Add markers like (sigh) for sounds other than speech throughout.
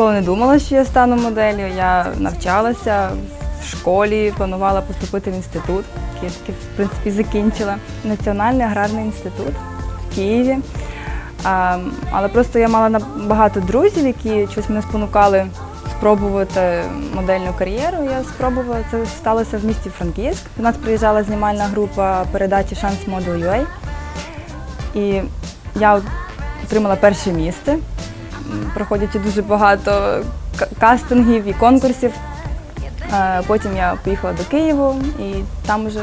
ніколи не думала, що я стану моделлю. Я навчалася в школі, планувала поступити в інститут, який я таки, в принципі, закінчила. Національний аграрний інститут в Києві. А, але просто я мала багато друзів, які щось мене спонукали спробувати модельну кар'єру. Я спробувала це сталося в місті Франківськ. До нас приїжджала знімальна група передачі Шанс Model UA. І я отримала перше місце, м, проходячи дуже багато кастингів і конкурсів. Е, Потім я поїхала до Києва і там вже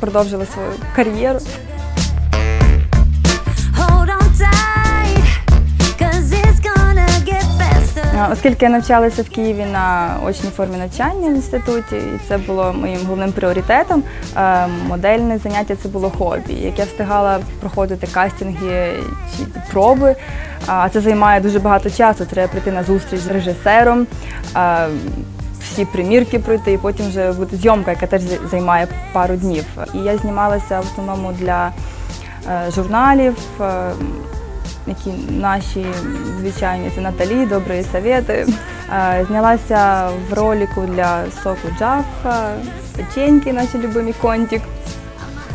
продовжила свою кар'єру. Оскільки я навчалася в Києві на очній формі навчання в інституті, і це було моїм головним пріоритетом. е, Модельне заняття це було хобі. Як я встигала проходити кастинги чи проби, а це займає дуже багато часу. Треба прийти на зустріч з режисером, е, всі примірки пройти, і потім вже буде зйомка, яка теж займає пару днів. І я знімалася в основному для е, журналів. Які наші звичайні це Наталі, добрі совєти. Е, Знялася в ролику для соку Джафа, печеньки, наші любимі контік.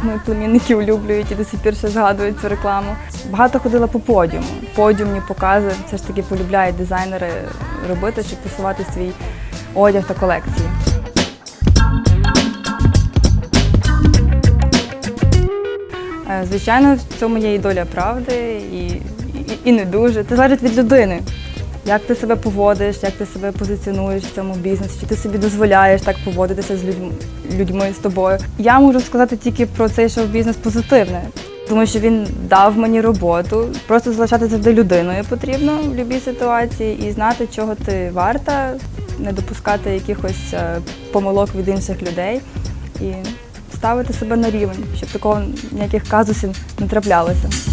Мої племінники улюблюють і до сих пір ще згадують цю рекламу. Багато ходила по подіуму. Подіумні покази все ж таки полюбляють дизайнери робити, щоб просувати свій одяг та колекції. Е, Звичайно, в цьому є і доля правди, і, і, і не дуже. Це залежить від людини. Як ти себе поводиш, як ти себе позиціонуєш в цьому бізнесі, чи ти собі дозволяєш так поводитися з людьми, людьми з тобою. Я можу сказати тільки про цей шоу-бізнес позитивне, тому що він дав мені роботу. Просто залишати завжди людиною потрібно в будь-якій ситуації і знати, чого ти варта, не допускати якихось е, помилок від інших людей і ставити себе на рівень, щоб такого ніяких казусів не траплялося.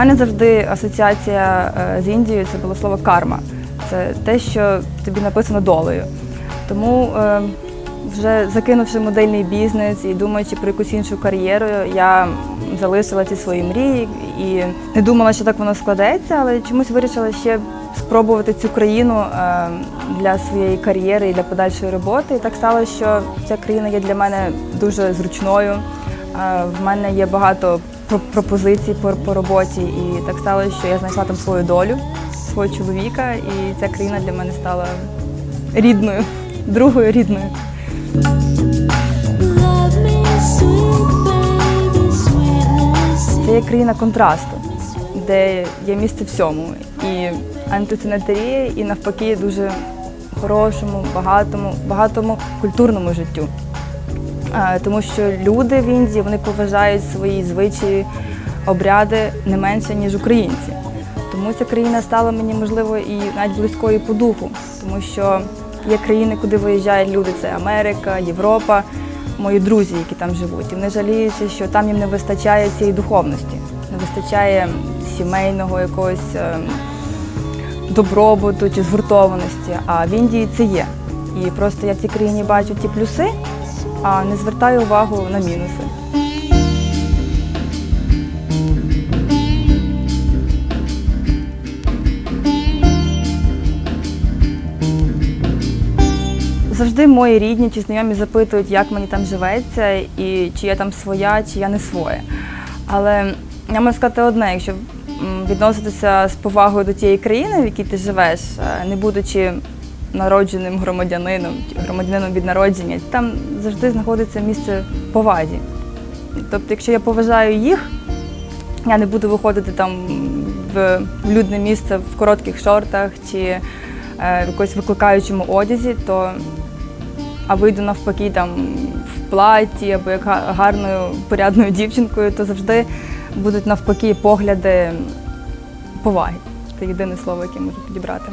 Мене завжди асоціація е, з Індією це було слово карма. Це те, що тобі написано долею. Тому е, вже закинувши модельний бізнес і думаючи про якусь іншу кар'єру, я залишила ці свої мрії і не думала, що так воно складеться, але чомусь вирішила ще спробувати цю країну е, для своєї кар'єри і для подальшої роботи. І так сталося, що ця країна є для мене дуже зручною. В мене є багато про- пропозицій по, по роботі, і так сталося, що я знайшла там свою долю, свого чоловіка, і ця країна для мене стала рідною, (laughs) другою рідною. Це є країна контрасту, де є місце всьому. І антисанітарія, і навпаки, дуже хорошому, багатому, багатому культурному життю. Е, Тому що люди в Індії вони поважають свої звичаї, обряди не менше, ніж українці. Тому ця країна стала мені, можливо, і навіть близькою по духу, тому що є країни, куди виїжджають люди, це Америка, Європа, мої друзі, які там живуть. І вони жаліються, що там їм не вистачає цієї духовності, не вистачає сімейного якогось е, добробуту чи згуртованості. А в Індії це є. І просто я в цій країні бачу ті плюси, а не звертаю увагу на мінуси. Завжди мої рідні чи знайомі запитують, як мені там живеться, і чи я там своя, чи я не своя. Але я можу сказати одне, якщо відноситися з повагою до тієї країни, в якій ти живеш, е, не будучи народженим громадянином, громадянином від народження, там завжди знаходиться місце повазі. Тобто, якщо я поважаю їх, я не буду виходити там в людне місце в коротких шортах чи е, в якось викликаючому одязі, то а вийду навпаки там в платі або як гарною порядною дівчинкою, то завжди будуть навпаки погляди поваги. Це єдине слово, яке можу підібрати.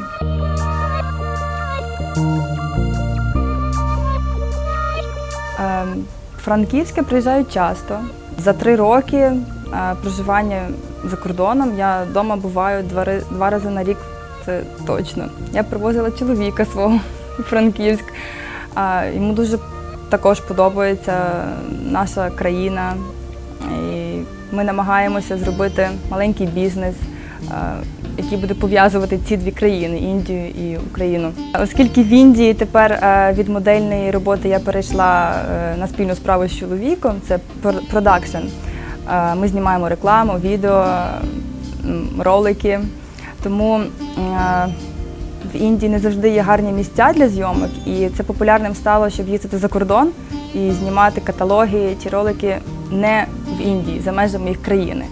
Ем, Франківське приїжджають часто. За три роки е, проживання за кордоном. Я вдома буваю два, рази на рік, це точно. Я привозила чоловіка свого у Франківськ. Йому дуже також подобається наша країна. І ми намагаємося зробити маленький бізнес, який буде пов'язувати ці дві країни Індію і Україну. Оскільки в Індії тепер е, від модельної роботи я перейшла е, на спільну справу з чоловіком, це пр- продакшн. Е, Ми знімаємо рекламу, відео, ролики. Тому е, в Індії не завжди є гарні місця для зйомок, і це популярним стало, щоб їздити за кордон і знімати каталоги чи ролики не в Індії, за межами їх країни.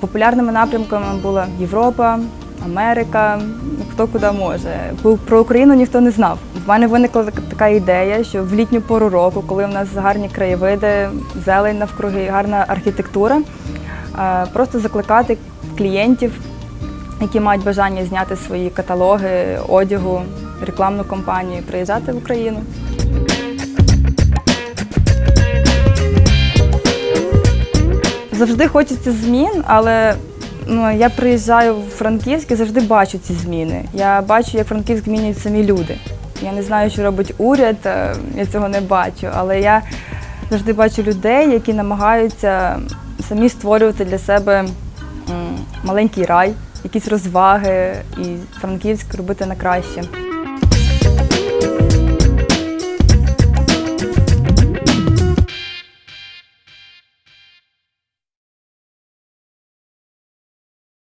Популярними напрямками була Європа, Америка, хто куди може. Про Україну ніхто не знав. В мене виникла така- ідея, що в літню пору року, коли в нас гарні краєвиди, зелень навкруги, гарна архітектура, просто закликати клієнтів які мають бажання зняти свої каталоги одягу, рекламну кампанію, приїжджати в Україну. Завжди хочеться змін, але ну, я приїжджаю в Франківськ і завжди бачу ці зміни. Я бачу, як Франківськ змінюють самі люди. Я не знаю, що робить уряд, е, я цього не бачу, але я завжди бачу людей, які намагаються самі створювати для себе маленький рай, якісь розваги і Франківськ робити на краще.